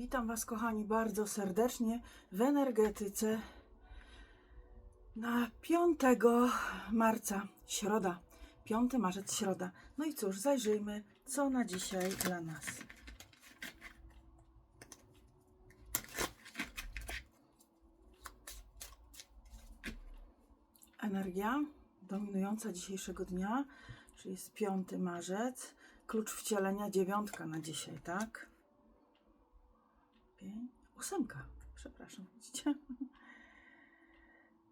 Witam Was, kochani, bardzo serdecznie w energetyce na 5 marca, środa. 5 marzec, środa. No i cóż, zajrzyjmy, co na dzisiaj dla nas. Energia dominująca dzisiejszego dnia, czyli jest 5 marzec. Klucz wcielenia dziewiątka na dzisiaj, tak? Pięć, ósemka, przepraszam, widzicie?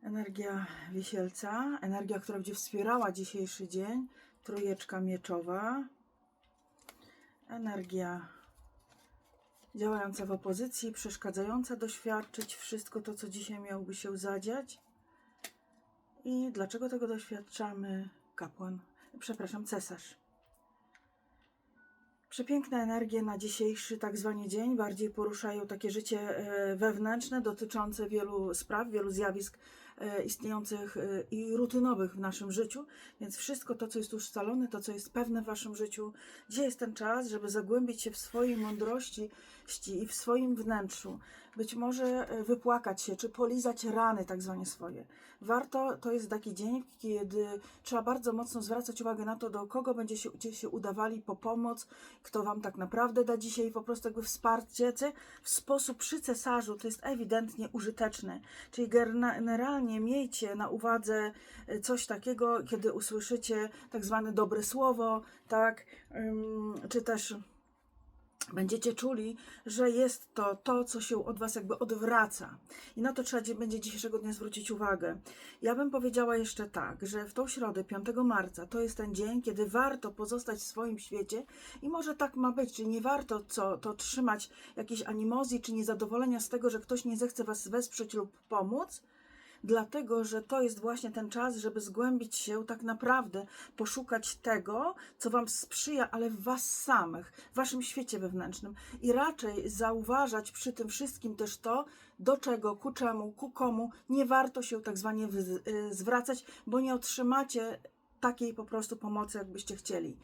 Energia wisielca, energia, która będzie wspierała dzisiejszy dzień, trójeczka mieczowa, energia działająca w opozycji, przeszkadzająca doświadczyć wszystko to, co dzisiaj miałoby się zadziać. I dlaczego tego doświadczamy? Kapłan, przepraszam, cesarz. Przepiękne energie na dzisiejszy tak zwany dzień bardziej poruszają takie życie e, wewnętrzne dotyczące wielu spraw, wielu zjawisk e, istniejących e, i rutynowych w naszym życiu. Więc wszystko to, co jest ustalone, to, co jest pewne w waszym życiu, dzisiaj jest ten czas, żeby zagłębić się w swojej mądrości ści i w swoim wnętrzu. Być może wypłakać się, czy polizać rany tak zwane swoje. Warto, to jest taki dzień, kiedy trzeba bardzo mocno zwracać uwagę na to, do kogo będziecie się, udawali po pomoc, kto wam tak naprawdę da dzisiaj po prostu jakby wsparcie w sposób przy cesarzu, to jest ewidentnie użyteczne. Czyli generalnie miejcie na uwadze e, coś takiego, kiedy usłyszycie tak zwane dobre słowo, tak, czy też będziecie czuli, że jest to to, co się od Was jakby odwraca. I na to trzeba dzie- będzie dzisiejszego dnia zwrócić uwagę. Ja bym powiedziała jeszcze tak, że w tą środę, 5 marca, to jest ten dzień, kiedy warto pozostać w swoim świecie i może tak ma być, czyli nie warto co, to trzymać jakiejś animozji czy niezadowolenia z tego, że ktoś nie zechce Was wesprzeć lub pomóc, dlatego że to jest właśnie ten czas, żeby zgłębić się tak naprawdę, poszukać tego, co Wam sprzyja, ale w Was samych, w Waszym świecie wewnętrznym i raczej zauważać przy tym wszystkim też to, do czego, ku czemu, ku komu nie warto się tak zwanie y, zwracać, bo nie otrzymacie takiej po prostu pomocy, jakbyście chcieli.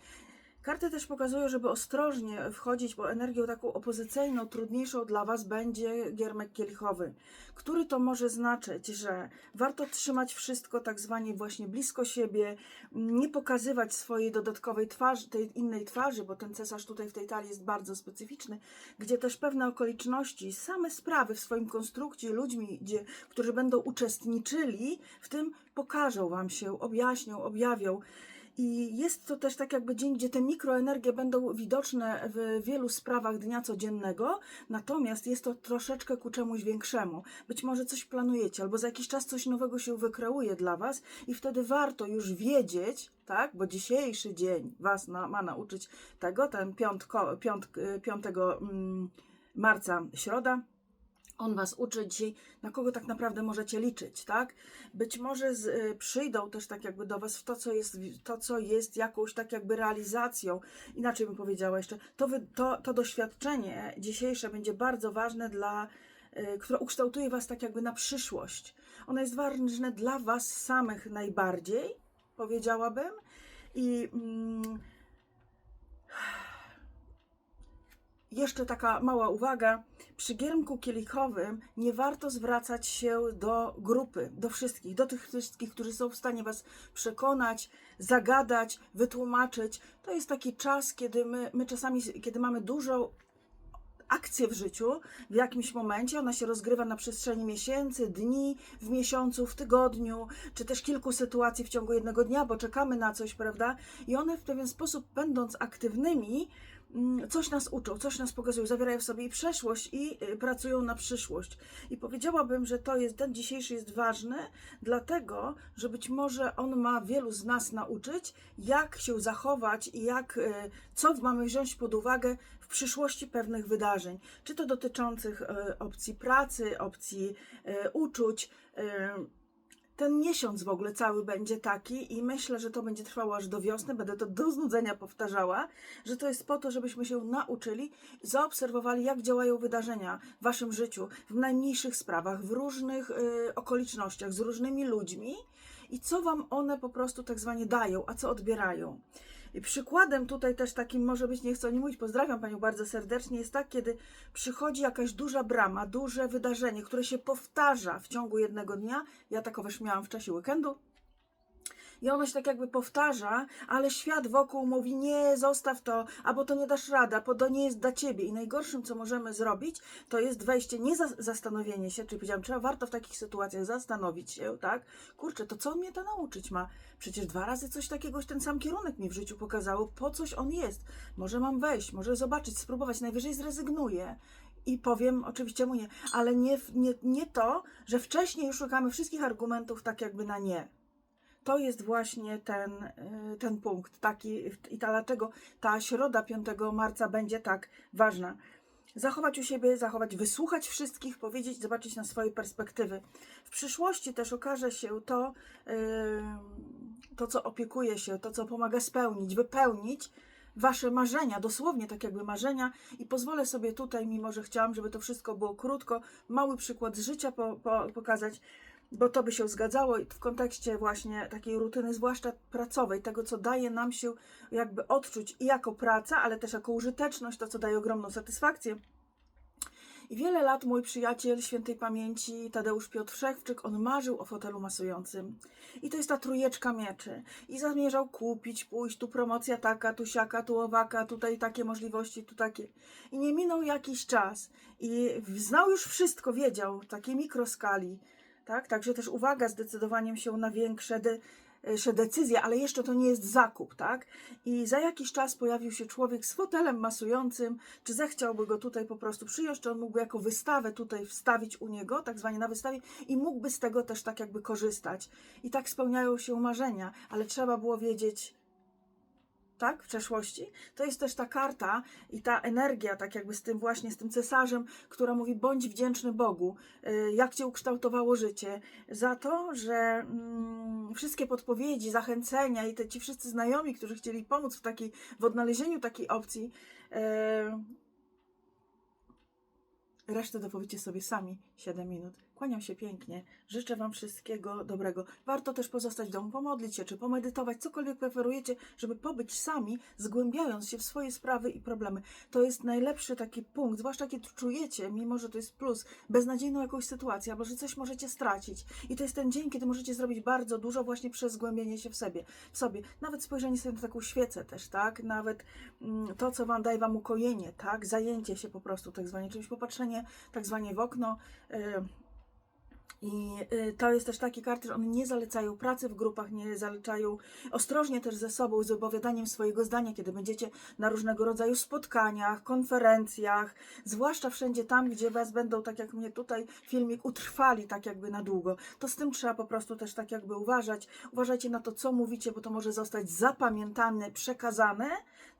Karty też pokazują, żeby ostrożnie wchodzić, bo energią taką opozycyjną, trudniejszą dla Was będzie giermek kielichowy, który to może znaczyć, że warto trzymać wszystko tak zwanie właśnie blisko siebie, nie pokazywać swojej dodatkowej twarzy, tej innej twarzy, bo ten cesarz tutaj w tej talii jest bardzo specyficzny, gdzie też pewne okoliczności, same sprawy w swoim konstrukcie, ludźmi, gdzie, którzy będą uczestniczyli w tym, pokażą Wam się, objaśnią, objawią. I jest to też tak jakby dzień, gdzie te mikroenergie będą widoczne w wielu sprawach dnia codziennego, natomiast jest to troszeczkę ku czemuś większemu. Być może coś planujecie, albo za jakiś czas coś nowego się wykreuje dla Was i wtedy warto już wiedzieć, tak, bo dzisiejszy dzień Was na, ma nauczyć tego, ten piątko, piąt, 5 mm, marca, środa, on was uczy dzisiaj, na kogo tak naprawdę możecie liczyć, tak? Być może z, y, przyjdą też tak jakby do was w to, co jest, to, co jest jakąś tak jakby realizacją. Inaczej bym powiedziała jeszcze, to, wy, to, to doświadczenie dzisiejsze będzie bardzo ważne dla, y, które ukształtuje was tak jakby na przyszłość. Ono jest ważne dla was samych najbardziej, powiedziałabym. I mm, jeszcze taka mała uwaga. Przy giermku kielichowym nie warto zwracać się do grupy, do wszystkich, do tych wszystkich, którzy są w stanie Was przekonać, zagadać, wytłumaczyć. To jest taki czas, kiedy my, my czasami, kiedy mamy dużo akcję w życiu w jakimś momencie. Ona się rozgrywa na przestrzeni miesięcy, dni, w miesiącu, w tygodniu, czy też kilku sytuacji w ciągu jednego dnia, bo czekamy na coś, prawda? I one w pewien sposób, będąc aktywnymi, coś nas uczą, coś nas pokazują, zawierają w sobie i przeszłość i y, pracują na przyszłość. I powiedziałabym, że to jest, ten dzisiejszy jest ważny, dlatego, że być może on ma wielu z nas nauczyć, jak się zachować i jak, y, co mamy wziąć pod uwagę w przyszłości pewnych wydarzeń, czy to dotyczących y, opcji pracy, opcji uczuć. Ten miesiąc w ogóle cały będzie taki i myślę, że to będzie trwało aż do wiosny, będę to do znudzenia powtarzała, że to jest po to, żebyśmy się nauczyli, zaobserwowali, jak działają wydarzenia w waszym życiu, w najmniejszych sprawach, w różnych y, okolicznościach, z różnymi ludźmi i co wam one po prostu tak zwanie dają, a co odbierają. I przykładem tutaj też takim może być, nie chcę o nim mówić, pozdrawiam Panią bardzo serdecznie, jest tak, kiedy przychodzi jakaś duża brama, duże wydarzenie, które się powtarza w ciągu jednego dnia. Ja takoweż miałam w czasie weekendu. I ono się tak jakby powtarza, ale świat wokół mówi: Nie, zostaw to, albo to nie dasz rady, albo to nie jest dla ciebie. I najgorszym, co możemy zrobić, to jest wejście, nie za, zastanowienie się, czyli powiedziałam, trzeba warto w takich sytuacjach zastanowić się, tak? Kurczę, to co mnie to nauczyć ma? Przecież dwa razy coś takiego, ten sam kierunek mi w życiu pokazało, po coś on jest. Może mam wejść, może zobaczyć, spróbować, najwyżej zrezygnuję. I powiem oczywiście mu nie, ale nie, nie, nie to, że wcześniej już szukamy wszystkich argumentów tak jakby na nie to jest właśnie ten, y, ten punkt taki i ta, dlaczego ta środa 5 marca będzie tak ważna. Zachować u siebie, zachować, wysłuchać wszystkich, powiedzieć, zobaczyć na swoje perspektywy. W przyszłości też okaże się to, yy, to co opiekuje się, to co pomaga spełnić, wypełnić Wasze marzenia, dosłownie tak jakby marzenia. I pozwolę sobie tutaj, mimo że chciałam, żeby to wszystko było krótko, mały przykład z życia po, po, pokazać bo to by się zgadzało w kontekście właśnie takiej rutyny, zwłaszcza pracowej, tego, co daje nam się jakby odczuć i jako praca, ale też jako użyteczność, to, co daje ogromną satysfakcję. I wiele lat mój przyjaciel świętej pamięci Tadeusz Piotr Szewczyk, on marzył o fotelu masującym. I to jest ta trójeczka mieczy. I zamierzał kupić, pójść, tu promocja taka, tu siaka, tu owaka, tutaj takie możliwości, tu takie. I nie minął jakiś czas. I znał już wszystko, wiedział, w takiej mikroskali tak? Także też uwaga zdecydowaniem się na większe de, jeszcze decyzje, ale jeszcze to nie jest zakup, tak? I za jakiś czas pojawił się człowiek z fotelem masującym, czy zechciałby go tutaj po prostu przyjąć, czy on mógłby jako wystawę tutaj wstawić u niego, tak zwanie na wystawie, i mógłby z tego też tak jakby korzystać. I tak spełniają się marzenia, ale trzeba było wiedzieć, tak, w przeszłości, to jest też ta karta i ta energia, tak jakby z tym właśnie, z tym cesarzem, która mówi bądź wdzięczny Bogu, y, jak Cię ukształtowało życie, za to, że mm, wszystkie podpowiedzi, zachęcenia i te ci wszyscy znajomi, którzy chcieli pomóc w, takiej, w odnalezieniu takiej opcji, y, resztę dopowiecie sobie sami 7 minut. Kłaniam się pięknie. Życzę Wam wszystkiego dobrego. Warto też pozostać w domu, pomodlić się, czy pomedytować, cokolwiek preferujecie, żeby pobyć sami, zgłębiając się w swoje sprawy i problemy. To jest najlepszy taki punkt, zwłaszcza kiedy czujecie, mimo że to jest plus, beznadziejną jakąś sytuację, albo że coś możecie stracić. I to jest ten dzień, kiedy możecie zrobić bardzo dużo właśnie przez zgłębienie się w sobie. W sobie. Nawet spojrzenie sobie na taką świecę też, tak? Nawet mm, to, co Wam daje Wam ukojenie, tak? Zajęcie się po prostu tak zwanie czymś, popatrzenie tak zwanie w okno, yy, i y, to jest też takie karty, że one nie zalecają pracy w grupach, nie zalecają ostrożnie też ze sobą, z wypowiadaniem swojego zdania, kiedy będziecie na różnego rodzaju spotkaniach, konferencjach, zwłaszcza wszędzie tam, gdzie Was będą, tak jak mnie tutaj filmik, utrwali tak jakby na długo. To z tym trzeba po prostu też tak jakby uważać. Uważajcie na to, co mówicie, bo to może zostać zapamiętane, przekazane,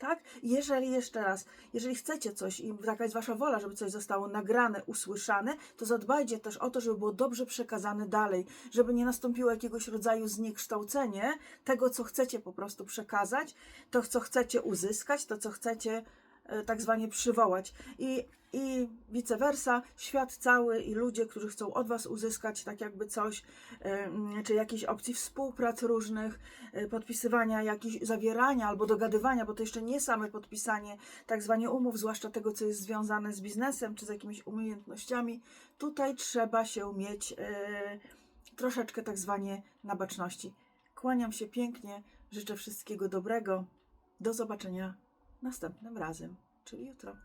tak? Jeżeli jeszcze raz, jeżeli chcecie coś i taka jest Wasza wola, żeby coś zostało nagrane, usłyszane, to zadbajcie też o to, żeby było dobrze przekazane dalej, żeby nie nastąpiło jakiegoś rodzaju zniekształcenie tego, co chcecie po prostu przekazać, to, co chcecie uzyskać, to, co chcecie tak zwanie przywołać. I, I vice versa, świat cały i ludzie, którzy chcą od Was uzyskać tak jakby coś, e, czy jakieś opcji współprac różnych, e, podpisywania jakichś, zawierania albo dogadywania, bo to jeszcze nie same podpisanie tak zwanie umów, zwłaszcza tego, co jest związane z biznesem, czy z jakimiś umiejętnościami. Tutaj trzeba się mieć troszeczkę tak zwanie na baczności. Kłaniam się pięknie, życzę wszystkiego dobrego. Do zobaczenia następnym razem, czyli jutro.